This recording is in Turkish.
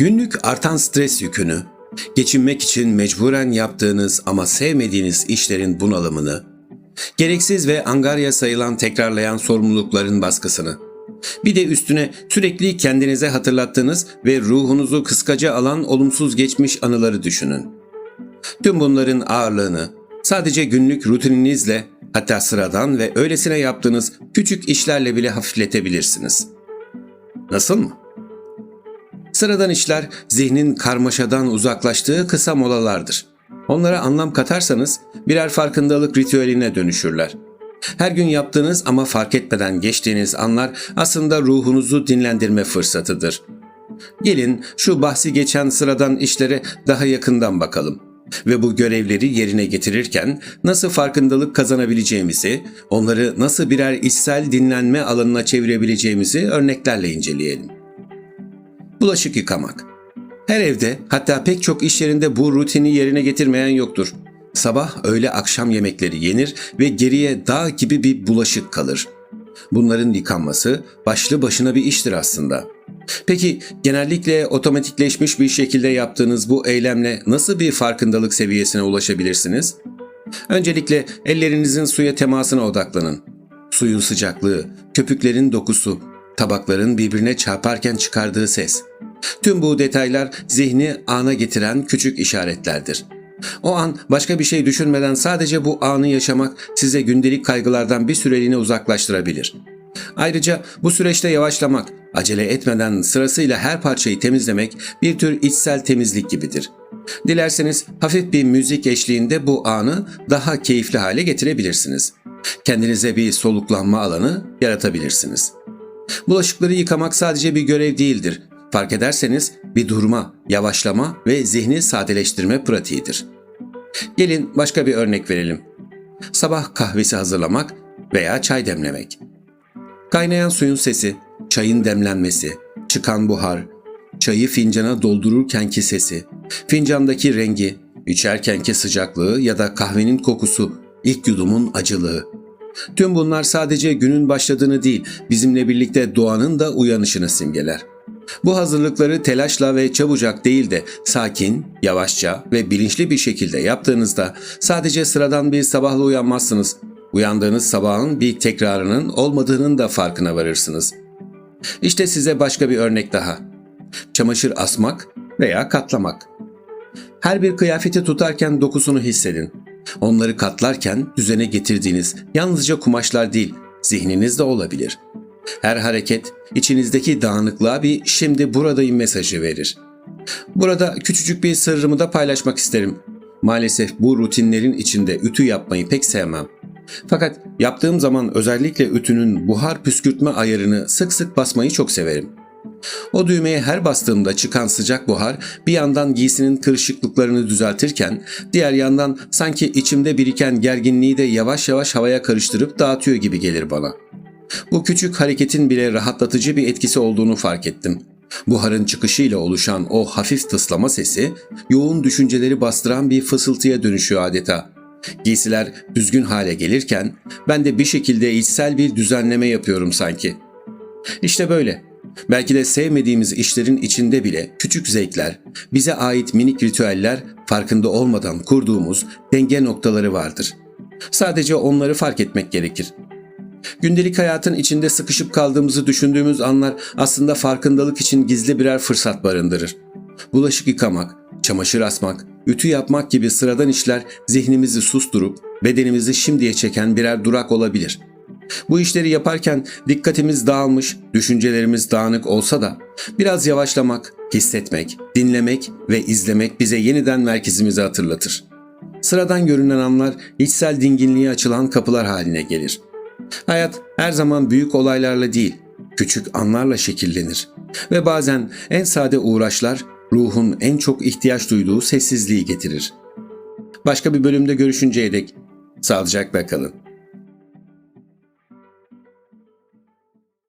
Günlük artan stres yükünü, geçinmek için mecburen yaptığınız ama sevmediğiniz işlerin bunalımını, gereksiz ve angarya sayılan tekrarlayan sorumlulukların baskısını, bir de üstüne sürekli kendinize hatırlattığınız ve ruhunuzu kıskaca alan olumsuz geçmiş anıları düşünün. Tüm bunların ağırlığını sadece günlük rutininizle hatta sıradan ve öylesine yaptığınız küçük işlerle bile hafifletebilirsiniz. Nasıl mı? Sıradan işler zihnin karmaşadan uzaklaştığı kısa molalardır. Onlara anlam katarsanız birer farkındalık ritüeline dönüşürler. Her gün yaptığınız ama fark etmeden geçtiğiniz anlar aslında ruhunuzu dinlendirme fırsatıdır. Gelin şu bahsi geçen sıradan işlere daha yakından bakalım ve bu görevleri yerine getirirken nasıl farkındalık kazanabileceğimizi, onları nasıl birer içsel dinlenme alanına çevirebileceğimizi örneklerle inceleyelim. Bulaşık yıkamak. Her evde hatta pek çok iş yerinde bu rutini yerine getirmeyen yoktur. Sabah, öğle, akşam yemekleri yenir ve geriye dağ gibi bir bulaşık kalır. Bunların yıkanması başlı başına bir iştir aslında. Peki genellikle otomatikleşmiş bir şekilde yaptığınız bu eylemle nasıl bir farkındalık seviyesine ulaşabilirsiniz? Öncelikle ellerinizin suya temasına odaklanın. Suyun sıcaklığı, köpüklerin dokusu, tabakların birbirine çarparken çıkardığı ses. Tüm bu detaylar zihni ana getiren küçük işaretlerdir. O an başka bir şey düşünmeden sadece bu anı yaşamak size gündelik kaygılardan bir süreliğine uzaklaştırabilir. Ayrıca bu süreçte yavaşlamak, acele etmeden sırasıyla her parçayı temizlemek bir tür içsel temizlik gibidir. Dilerseniz hafif bir müzik eşliğinde bu anı daha keyifli hale getirebilirsiniz. Kendinize bir soluklanma alanı yaratabilirsiniz. Bulaşıkları yıkamak sadece bir görev değildir. Fark ederseniz bir durma, yavaşlama ve zihni sadeleştirme pratiğidir. Gelin başka bir örnek verelim. Sabah kahvesi hazırlamak veya çay demlemek. Kaynayan suyun sesi, çayın demlenmesi, çıkan buhar, çayı fincana doldururkenki sesi, fincandaki rengi, içerkenki sıcaklığı ya da kahvenin kokusu, ilk yudumun acılığı. Tüm bunlar sadece günün başladığını değil, bizimle birlikte doğanın da uyanışını simgeler. Bu hazırlıkları telaşla ve çabucak değil de sakin, yavaşça ve bilinçli bir şekilde yaptığınızda sadece sıradan bir sabahla uyanmazsınız. Uyandığınız sabahın bir tekrarının olmadığının da farkına varırsınız. İşte size başka bir örnek daha. Çamaşır asmak veya katlamak. Her bir kıyafeti tutarken dokusunu hissedin. Onları katlarken düzene getirdiğiniz yalnızca kumaşlar değil, zihniniz de olabilir. Her hareket içinizdeki dağınıklığa bir şimdi buradayım mesajı verir. Burada küçücük bir sırrımı da paylaşmak isterim. Maalesef bu rutinlerin içinde ütü yapmayı pek sevmem. Fakat yaptığım zaman özellikle ütünün buhar püskürtme ayarını sık sık basmayı çok severim. O düğmeye her bastığımda çıkan sıcak buhar bir yandan giysinin kırışıklıklarını düzeltirken diğer yandan sanki içimde biriken gerginliği de yavaş yavaş havaya karıştırıp dağıtıyor gibi gelir bana. Bu küçük hareketin bile rahatlatıcı bir etkisi olduğunu fark ettim. Buharın çıkışıyla oluşan o hafif tıslama sesi yoğun düşünceleri bastıran bir fısıltıya dönüşüyor adeta. Giysiler düzgün hale gelirken ben de bir şekilde içsel bir düzenleme yapıyorum sanki. İşte böyle. Belki de sevmediğimiz işlerin içinde bile küçük zevkler, bize ait minik ritüeller farkında olmadan kurduğumuz denge noktaları vardır. Sadece onları fark etmek gerekir. Gündelik hayatın içinde sıkışıp kaldığımızı düşündüğümüz anlar aslında farkındalık için gizli birer fırsat barındırır. Bulaşık yıkamak, çamaşır asmak, ütü yapmak gibi sıradan işler zihnimizi susturup bedenimizi şimdiye çeken birer durak olabilir. Bu işleri yaparken dikkatimiz dağılmış, düşüncelerimiz dağınık olsa da biraz yavaşlamak, hissetmek, dinlemek ve izlemek bize yeniden merkezimizi hatırlatır. Sıradan görünen anlar içsel dinginliğe açılan kapılar haline gelir. Hayat her zaman büyük olaylarla değil, küçük anlarla şekillenir. Ve bazen en sade uğraşlar ruhun en çok ihtiyaç duyduğu sessizliği getirir. Başka bir bölümde görüşünceye dek sağlıcakla kalın.